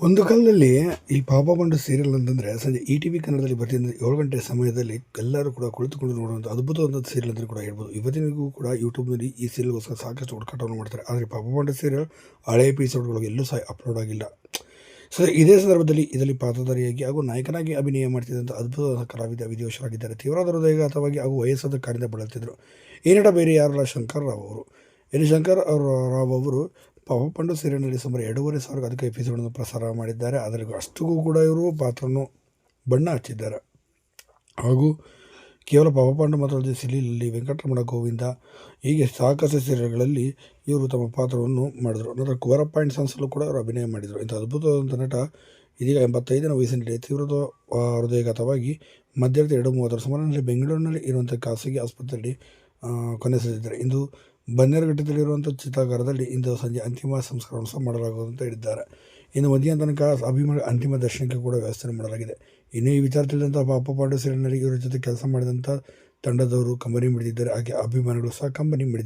ಒಂದು ಕಾಲದಲ್ಲಿ ಈ ಪಾಪ ಬಂಡ ಸೀರಿಯಲ್ ಅಂತಂದರೆ ಸಂಜೆ ಇ ಟಿ ವಿ ಕನ್ನಡದಲ್ಲಿ ಬರ್ತಿದ್ದ ಏಳು ಗಂಟೆ ಸಮಯದಲ್ಲಿ ಎಲ್ಲರೂ ಕೂಡ ಕುಳಿತುಕೊಂಡು ನೋಡುವಂಥ ಅದ್ಭುತವಾದ ಸೀರಿಯಲ್ ಅಂದರೆ ಕೂಡ ಹೇಳ್ಬೋದು. ಇವತ್ತಿನಿಗೂ ಕೂಡ ಯೂಟ್ಯೂಬ್ನಲ್ಲಿ ಈ ಸೀರಿಯಲ್ಗೋಸ್ಕರ ಸಾಕಷ್ಟು ಹುಡುಕಾಟವನ್ನು ಮಾಡ್ತಾರೆ. ಆದರೆ ಪಾಪ ಬಂಡ ಸೀರಿಯಲ್ ಹಳೆ ಎಪಿಸೋಡ್ಗಳು ಎಲ್ಲೂ ಸಹ ಅಪ್ಲೋಡ್ ಆಗಿಲ್ಲ. ಸೊ ಇದೇ ಸಂದರ್ಭದಲ್ಲಿ ಇದರಲ್ಲಿ ಪಾತ್ರಧಾರಿಯಾಗಿ ಹಾಗೂ ನಾಯಕನಾಗಿ ಅಭಿನಯ ಮಾಡ್ತಿದ್ದಂಥ ಅದ್ಭುತವಾದ ಕಲಾವಿದ ವಿಧಿವಶರಾಗಿದ್ದಾರೆ ತೀವ್ರವಾದ ಹೃದಯಘಾತವಾಗಿ ಹಾಗೂ ವಯಸ್ಸಾದ ಕಾರಣ ಬಳಲ್ತಿದ್ದರು ಏನಿಡ ಬೇರೆ ಯಾರಲ್ಲ ಶಂಕರ್ ರಾವ್ ಅವರು. ಇಲ್ಲಿ ಶಂಕರ್ ರಾವ್ ಅವರು ಪಾಪಪಂಡು ಸೀರಿಯಲ್ನಲ್ಲಿ ಸುಮಾರು ಎರಡೂವರೆ ಸಾವಿರ ಅದಕ್ಕೆ ಎಪಿಸೋಡನ್ನು ಪ್ರಸಾರ ಮಾಡಿದ್ದಾರೆ. ಅದರಲ್ಲಿ ಅಷ್ಟಿಗೂ ಕೂಡ ಇವರು ಪಾತ್ರವನ್ನು ಬಣ್ಣ ಹಚ್ಚಿದ್ದಾರೆ. ಹಾಗೂ ಕೇವಲ ಪಾಪಪಾಂಡು ಮಾತ್ರ ಸಿಲಿಲಲ್ಲಿ ವೆಂಕಟರಮಣ ಗೋವಿಂದ ಹೀಗೆ ಸಾಕಷ್ಟು ಸೀರಿಯಲ್ಗಳಲ್ಲಿ ಇವರು ತಮ್ಮ ಪಾತ್ರವನ್ನು ಮಾಡಿದರು. ನಂತರ ಕುವರ ಪಾಯಿಂಟ್ ಸನ್ಸಲ್ಲೂ ಕೂಡ ಅವರು ಅಭಿನಯ ಮಾಡಿದರು. ಇಂಥ ಅದ್ಭುತವಾದಂಥ ನಟ ಇದೀಗ ಎಂಬತ್ತೈದನೇ ವಯಸ್ಸಿನಲ್ಲಿ ತೀವ್ರದ ಹೃದಯಘಾತವಾಗಿ ಮಧ್ಯರಾತ್ರಿ ಎರಡು ಮೂವತ್ತರ ಸುಮಾರಿನಲ್ಲಿ ಬೆಂಗಳೂರಿನಲ್ಲಿ ಇರುವಂಥ ಖಾಸಗಿ ಆಸ್ಪತ್ರೆಯಲ್ಲಿ ಆ, ಕೊನೆಯುಸಿದ್ದಾರೆ ಇಂದು ಬನ್ನೇರುಘಟ್ಟದಲ್ಲಿರುವಂಥ ಚಿತಾಗಾರದಲ್ಲಿ ಇಂದು ಸಂಜೆ ಅಂತಿಮ ಸಂಸ್ಕಾರವನ್ನು ಸಹ ಮಾಡಲಾಗುವುದು ಅಂತ ಹೇಳಿದ್ದಾರೆ. ಇನ್ನು ಮಧ್ಯಾಹ್ನ ತನಕ ಅಭಿಮಾನ ಅಂತಿಮ ದರ್ಶನಕ್ಕೆ ಕೂಡ ವ್ಯವಸ್ಥೆ ಮಾಡಲಾಗಿದೆ. ಇನ್ನು ಈ ವಿಚಾರ ತಿಳಿದಂಥ ಪಾಪ ಪಾಂಡು ಇವರ ಜೊತೆ ಕೆಲಸ ಮಾಡಿದಂಥ ತಂಡದವರು ಕಂಬನಿ ಮಿಡಿದಿದ್ದಾರೆ. ಹಾಗೆ ಅಭಿಮಾನಿಗಳು ಸಹ ಕಂಬನಿ ಮಿಡಿದಿದ್ದಾರೆ.